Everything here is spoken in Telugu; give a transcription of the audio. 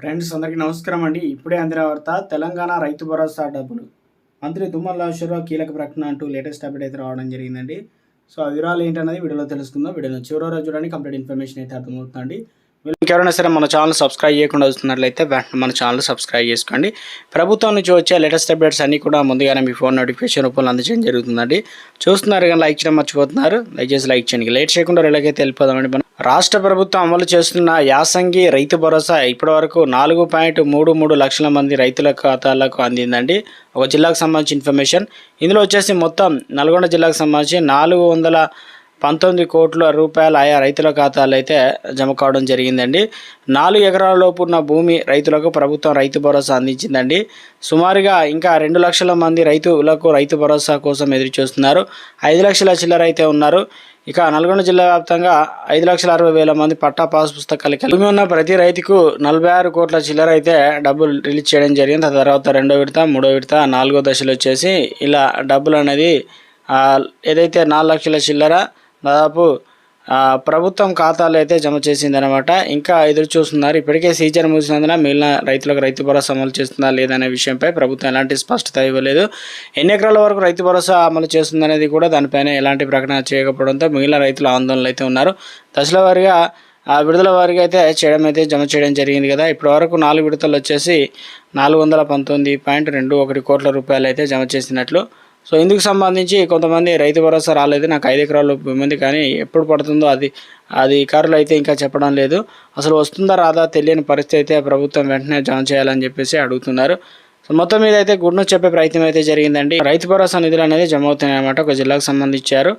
ఫ్రెండ్స్ అందరికీ నమస్కారం అండి. ఇప్పుడే అందిన వార్త తెలంగాణ రైతు భరోసా డబ్బులు. మంత్రి తుమ్మల నాగేశ్వరరావు కీలక ప్రకటన అంటూ లేటెస్ట్ అప్డేట్ అయితే రావడం జరిగిందండి. సో ఆ వివరాలు ఏంటనేది వీడియోలో తెలుసుకుందాం. వీడియోలో చివరి రోజు చూడండి. కంప్లీట్ ఇన్ఫర్మేషన్ అయితే అర్థమవుతుందండి. ఇంకెవరైనా సరే మన ఛానల్ సబ్స్క్రైబ్ చేయకుండా వస్తున్నట్లయితే వెంటనే మన ఛానల్ సబ్స్క్రైబ్ చేసుకోండి. ప్రభుత్వం నుంచి వచ్చే లేటెస్ట్ అప్డేట్స్ అన్నీ కూడా ముందుగానే మీ ఫోన్ నోటిఫికేషన్ రూపంలో అందించడం జరుగుతుందండి. చూస్తున్నారు కానీ లైక్ చేయడం మర్చిపోతున్నారు. లైక్ చేసి లైక్ చేయండి. లేట్ చేయకుండా ఎలాగైతే వెళ్ళిపోదామండి మనం. రాష్ట్ర ప్రభుత్వం అమలు చేస్తున్న యాసంగి రైతు భరోసా ఇప్పటివరకు నాలుగు పాయింట్ మూడు మూడు లక్షల మంది రైతుల ఖాతాలకు అందిందండి. ఒక జిల్లాకు సంబంధించి ఇన్ఫర్మేషన్. ఇందులో వచ్చేసి మొత్తం నల్గొండ జిల్లాకు సంబంధించి నాలుగు వందల పంతొమ్మిది కోట్ల రూపాయలు ఆయా రైతుల ఖాతాలు అయితే జమ కావడం జరిగిందండి. నాలుగు ఎకరాల లోపు ఉన్న భూమి రైతులకు ప్రభుత్వం రైతు భరోసా అందించిందండి. సుమారుగా ఇంకా రెండు లక్షల మంది రైతులకు రైతు భరోసా కోసం ఎదురు చూస్తున్నారు ఐదు లక్షల చిల్లర అయితే ఉన్నారు. ఇక నల్గొండ జిల్లా వ్యాప్తంగా ఐదు లక్షల అరవై వేల మంది పట్టా పాస్ పుస్తకాలు కలిగి ఉన్న ప్రతి రైతుకు నలభై ఆరు కోట్ల చిల్లర అయితే డబ్బులు రిలీజ్ చేయడం జరిగింది. ఆ తర్వాత రెండో విడత మూడో విడత నాలుగో దశలు వచ్చేసి ఇలా డబ్బులు అనేది ఏదైతే నాలుగు లక్షల చిల్లర దాదాపు ప్రభుత్వం ఖాతాలు అయితే జమ చేసిందనమాట ఇంకా ఎదురు చూస్తున్నారు. ఇప్పటికే సీజన్ ముగిసినందున మిగిలిన రైతులకు రైతు భరోసా అమలు చేస్తుందా లేదనే విషయంపై ప్రభుత్వం ఎలాంటి స్పష్టత ఇవ్వలేదు. ఎన్ని ఎకరాల వరకు రైతు భరోసా అమలు చేస్తుందనేది కూడా దానిపైన ఎలాంటి ప్రకటన చేయకపోవడంతో మిగిలిన రైతులు ఆందోళనలు అయితే ఉన్నారు. దశల వారిగా ఆ విడుదల వారికి అయితే చేయడం అయితే జమ చేయడం జరిగింది కదా. ఇప్పటి వరకు నాలుగు విడతలు వచ్చేసి నాలుగు వందల పంతొమ్మిది పాయింట్ రెండు ఒకటి కోట్ల రూపాయలు అయితే జమ చేసినట్లు సో ఇందుకు సంబంధించి కొంతమంది రైతు భరోసా రాలేదు నాకు ఐదు ఎకరాలు మంది కానీ ఎప్పుడు పడుతుందో అది అధికారులు అయితే ఇంకా చెప్పడం లేదు. అసలు వస్తుందా రాదా తెలియని పరిస్థితి అయితే ప్రభుత్వం వెంటనే జాయిన్ చేయాలని చెప్పేసి అడుగుతున్నారు. సో మొత్తం మీద అయితే గుడ్ను చెప్పే ప్రయత్నం అయితే జరిగిందండి. రైతు భరోసా నిధులు అనేది జమ అవుతున్నాయి అన్నమాట ఒక జిల్లాకు సంబంధించారు.